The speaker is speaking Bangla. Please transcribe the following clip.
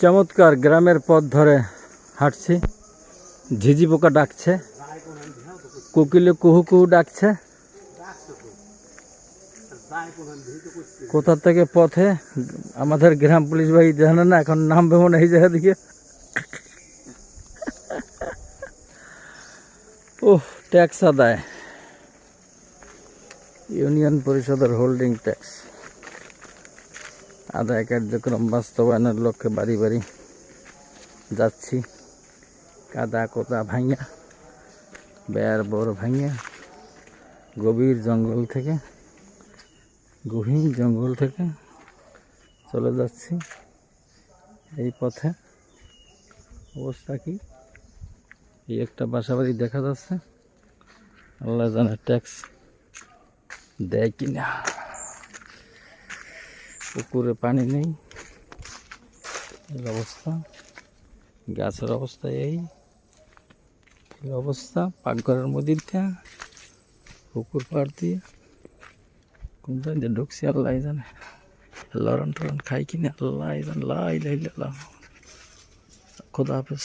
চমৎকার গ্রামের পথ ধরে হাঁটছি। ঝিঝি পোকা ডাকছে। কোকিলে কুহু কুহু ডাকছে। কোথা থেকে পথে? আমাদের গ্রাম পুলিশ ভাই জানে না, এখন নামবে মনে এই জায়গা দিকে ওহ, ট্যাক্স আদায়। ইউনিয়ন পরিষদের হোল্ডিং ট্যাক্স। আদায় কার্যক্রম বাস্তবায়নের লক্ষ্যে বাড়ি বাড়ি যাচ্ছি। কাদা কোদা ভাঙা বেয়ার বড় ভাঙা গভীর জঙ্গল থেকে গভীর জঙ্গল থেকে চলে যাচ্ছি। এই পথে অবস্থা কি? এই একটা বাসা বাড়ি দেখা যাচ্ছে। আল্লাহ জানে ট্যাক্স দেয় কিনা। পুকুরে পানি নেই। এই অবস্থা। গাছের অবস্থা এই। অবস্থা। পাকঘরের মধ্যে পুকুর পাড় দিয়ে। কোন জায়গায় ঢুকছি আল্লাহ জানে। লরন টরন খাই কিনা আল্লাহ জানে। লাই লাই খোদা হাফেজ।